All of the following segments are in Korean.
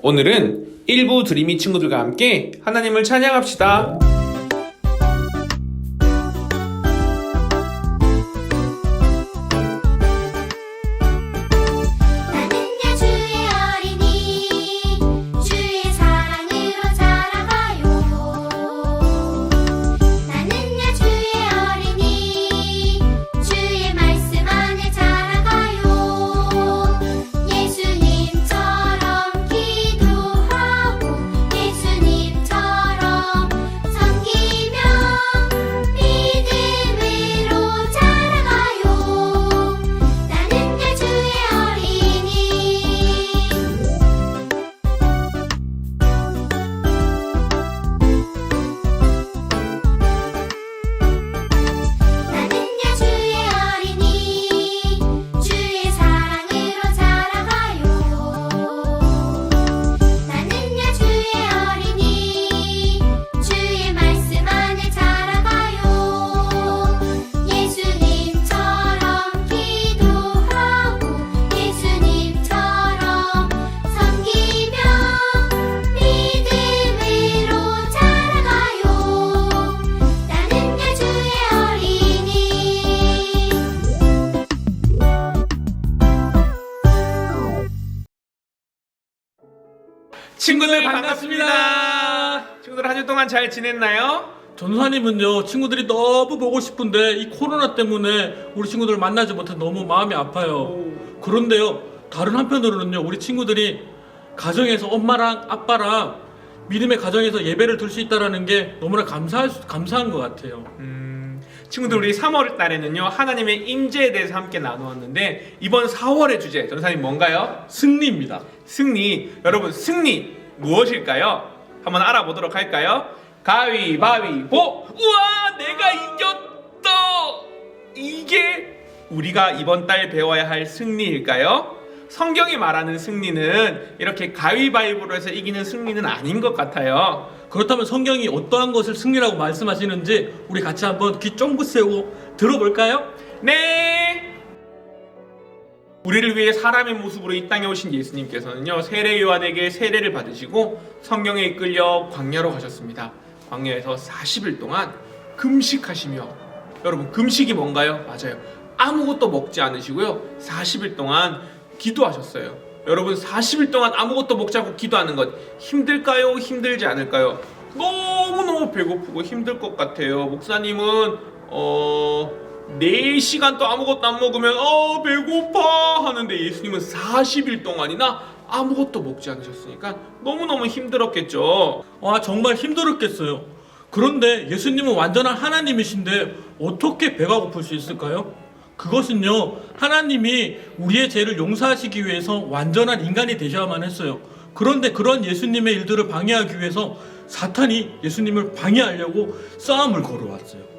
오늘은 일부 드리미 친구들과 함께 하나님을 찬양합시다. 동안 잘 지냈나요? 전사님은요 친구들이 너무 보고 싶은데 이 코로나 때문에 우리 친구들 만나지 못해 너무 마음이 아파요. 그런데요 다른 한편으로는요 우리 친구들이 가정에서 엄마랑 아빠랑 믿음의 가정에서 예배를 들 수 있다라는 게 너무나 감사할 수- 감사한 것 같아요. 음, 친구들 우리 3월 달에는요 하나님의 임재에 대해서 함께 나누었는데 이번 4월의 주제 전사님 뭔가요? 승리입니다. 승리. 여러분 승리 무엇일까요? 한번 알아보도록 할까요? 가위바위보. 우와 내가 이겼다. 이게 우리가 이번 달 배워야 할 승리일까요? 성경이 말하는 승리는 이렇게 가위바위보로 해서 이기는 승리는 아닌 것 같아요. 그렇다면 성경이 어떠한 것을 승리라고 말씀하시는지 우리 같이 한번 귀 쫑긋 세우고 들어볼까요? 네. 우리를 위해 사람의 모습으로 이 땅에 오신 예수님께서는요 세례 요한에게 세례를 받으시고 성경에 이끌려 광야로 가셨습니다. 광야에서 40일 동안 금식하시며 여러분 금식이 뭔가요? 맞아요. 아무것도 먹지 않으시고요 40일 동안 기도하셨어요. 여러분 40일 동안 아무것도 먹지 않고 기도하는 것 힘들까요? 힘들지 않을까요? 너무너무 배고프고 힘들 것 같아요. 목사님은 어 4시간 또 아무것도 안 먹으면 어 배고파 하는데 예수님은 40일 동안이나 아무것도 먹지 않으셨으니까 너무너무 힘들었겠죠. 아 정말 힘들었겠어요. 그런데 예수님은 완전한 하나님이신데 어떻게 배가 고플 수 있을까요? 그것은요 하나님이 우리의 죄를 용서하시기 위해서 완전한 인간이 되셔야만 했어요. 그런데 그런 예수님의 일들을 방해하기 위해서 사탄이 예수님을 방해하려고 싸움을 걸어왔어요.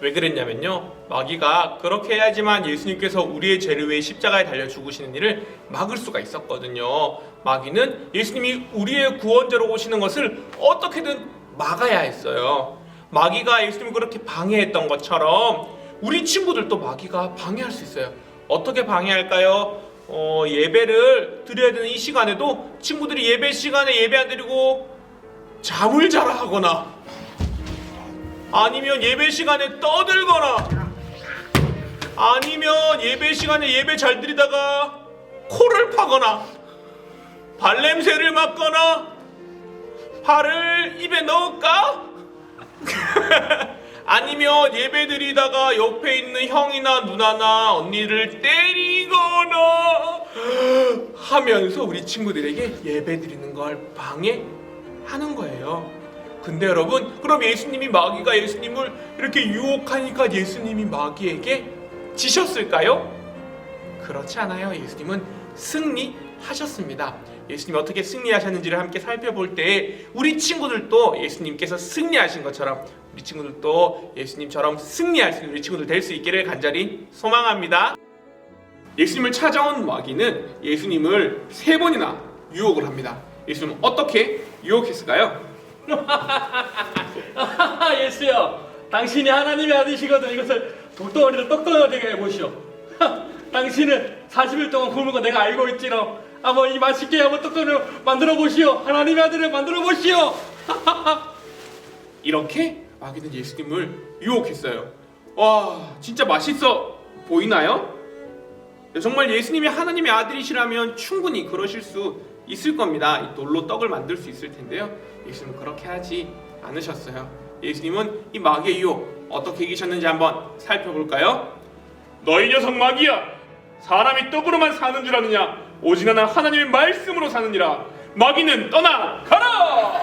왜 그랬냐면요. 마귀가 그렇게 해야지만 예수님께서 우리의 죄를 위해 십자가에 달려 죽으시는 일을 막을 수가 있었거든요. 마귀는 예수님이 우리의 구원자로 오시는 것을 어떻게든 막아야 했어요. 마귀가 예수님을 그렇게 방해했던 것처럼 우리 친구들도 마귀가 방해할 수 있어요. 어떻게 방해할까요? 어, 예배를 드려야 되는 이 시간에도 친구들이 예배 시간에 예배 안 드리고 잠을 자라 하거나 아니면 예배 시간에 떠들거나 아니면 예배 시간에 예배 잘 드리다가 코를 파거나 발냄새를 맡거나 발을 입에 넣을까? 아니면 예배 드리다가 옆에 있는 형이나 누나나 언니를 때리거나 하면서 우리 친구들에게 예배 드리는 걸 방해하는 거예요. 근데 여러분, 그럼 예수님이 마귀가 예수님을 이렇게 유혹하니까 예수님이 마귀에게 지셨을까요? 그렇지 않아요. 예수님은 승리하셨습니다. 예수님이 어떻게 승리하셨는지를 함께 살펴볼 때 우리 친구들도 예수님께서 승리하신 것처럼 우리 친구들도 예수님처럼 승리할 수 있는 우리 친구들 될 수 있기를 간절히 소망합니다. 예수님을 찾아온 마귀는 예수님을 세 번이나 유혹을 합니다. 예수님은 어떻게 유혹했을까요? 예수야, 당신이 하나님의 아들이시거든. 이것을 독덩어리를 떡덩어리게 해보시오. 당신은 40일 동안 굶은 거 내가 알고 있지롱. 한번 이 맛있게 한번 떡국을 만들어 보시오. 하나님의 아들을 만들어 보시오. 이렇게 마귀는 예수님을 유혹했어요. 와, 진짜 맛있어 보이나요? 네, 정말 예수님이 하나님의 아들이시라면 충분히 그러실 수 있을 겁니다. 이 돌로 떡을 만들 수 있을 텐데요. 예수님은 그렇게 하지 않으셨어요. 예수님은 이 마귀의 유혹 어떻게 이기셨는지 한번 살펴볼까요? 너희 녀석 마귀야! 사람이 떡으로만 사는 줄 아느냐? 오직 하나 하나님의 말씀으로 사느니라. 마귀는 떠나 가라!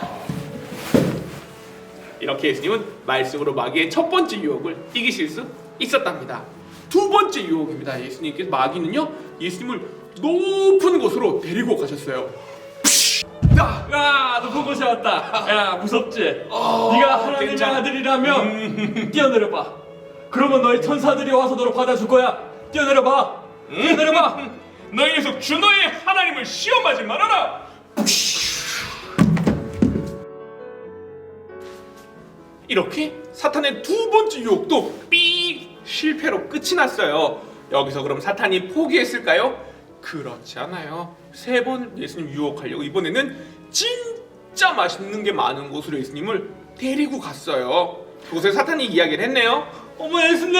이렇게 예수님은 말씀으로 마귀의 첫 번째 유혹을 이기실 수 있었답니다. 두 번째 유혹입니다. 예수님께서 마귀는요, 예수님을 높은 곳으로 데리고 가셨어요. 야! 야, 높은 곳에 왔다. 야, 무섭지? 어, 네가 하나님의 괜찮아. 아들이라면 뛰어내려 봐. 그러면 너희 천사들이 와서 너를 받아줄 거야. 뛰어내려 봐. 뛰어내려 봐. 너희 녀석 주너의 하나님을 시험하지 말아라. 이렇게 사탄의 두 번째 유혹도 삐 실패로 끝이 났어요. 여기서 그럼 사탄이 포기했을까요? 그렇지 않아요. 세 번 예수님 유혹하려고. 이번에는 진짜 맛있는 게 많은 곳으로 예수님을 데리고 갔어요. 그곳에 사탄이 이야기를 했네요. 어머 예수님!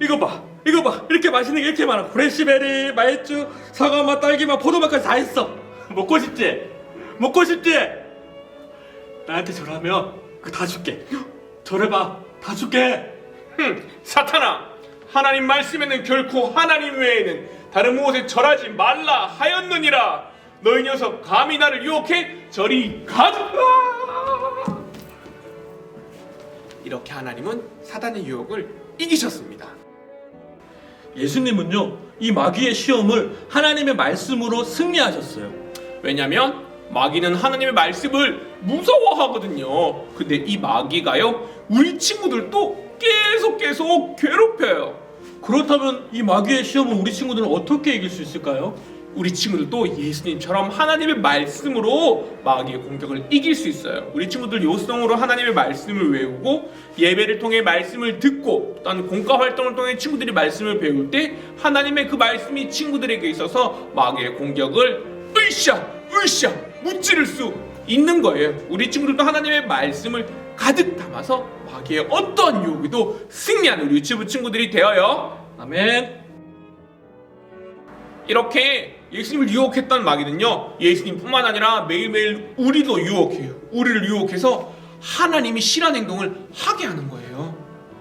이거 봐 이거 봐. 이렇게 맛있는 게 이렇게 많아. 프레시베리 말주 사과맛 딸기맛 포도맛까지 다 있어. 먹고 싶지? 먹고 싶지? 나한테 절하면 그다 줄게. 절해 봐. 다 줄게. 흠, 사탄아, 하나님 말씀에는 결코 하나님 외에는 다른 무엇에 절하지 말라 하였느니라. 너희 녀석 감히 나를 유혹해 저리 가자. 이렇게 하나님은 사단의 유혹을 이기셨습니다. 예수님은요 이 마귀의 시험을 하나님의 말씀으로 승리하셨어요 왜냐면 마귀는 하나님의 말씀을 무서워하거든요. 근데 이 마귀가요, 우리 친구들도 계속 계속 괴롭혀요. 그렇다면 이 마귀의 시험을 우리 친구들은 어떻게 이길 수 있을까요? 우리 친구들도 예수님처럼 하나님의 말씀으로 마귀의 공격을 이길 수 있어요. 우리 친구들 요성으로 하나님의 말씀을 외우고 예배를 통해 말씀을 듣고 또한 공과 활동을 통해 친구들이 말씀을 배울 때 하나님의 그 말씀이 친구들에게 있어서 마귀의 공격을 으쌰 으쌰 무찌를 수 있는 거예요. 우리 친구들도 하나님의 말씀을 가득 담아서 마귀의 어떠한 유혹에도 승리하는 우리 유치부 친구들이 되어요. 아멘. 이렇게 예수님을 유혹했던 마귀는요 예수님뿐만 아니라 매일매일 우리도 유혹해요. 우리를 유혹해서 하나님이 싫어하는 행동을 하게 하는 거예요.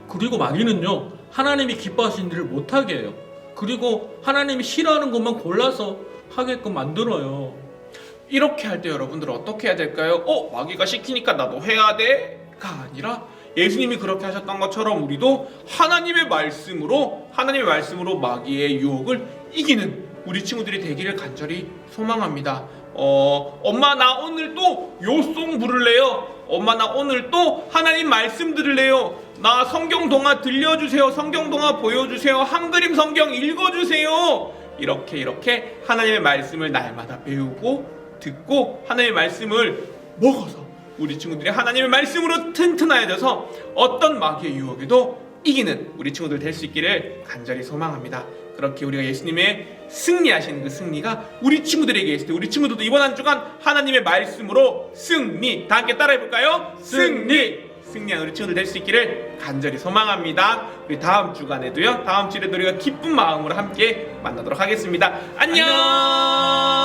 그리고 마귀는요 하나님이 기뻐하시는 일을 못하게 해요. 그리고 하나님이 싫어하는 것만 골라서 하게끔 만들어요. 이렇게 할 때 여러분들 어떻게 해야 될까요? 어 마귀가 시키니까 나도 해야 돼 가 아니라 예수님이 그렇게 하셨던 것처럼 우리도 하나님의 말씀으로 하나님의 말씀으로 마귀의 유혹을 이기는 우리 친구들이 되기를 간절히 소망합니다. 어 엄마 나 오늘 또 요송 부를래요. 엄마 나 오늘 또 하나님 말씀 들을래요. 나 성경 동화 들려주세요. 성경 동화 보여주세요. 한 그림 성경 읽어주세요. 이렇게 이렇게 하나님의 말씀을 날마다 배우고 듣고 하나님의 말씀을 먹어서 우리 친구들이 하나님의 말씀으로 튼튼해져서 어떤 마귀의 유혹에도 이기는 우리 친구들 될 수 있기를 간절히 소망합니다. 그렇게 우리가 예수님의 승리하시는 그 승리가 우리 친구들에게 있을 때 우리 친구들도 이번 한 주간 하나님의 말씀으로 승리 다 함께 따라해 볼까요? 승리 승리한 우리 친구들 될 수 있기를 간절히 소망합니다. 우리 다음 주간에도요. 다음 주에도 우리가 기쁜 마음으로 함께 만나도록 하겠습니다. 안녕.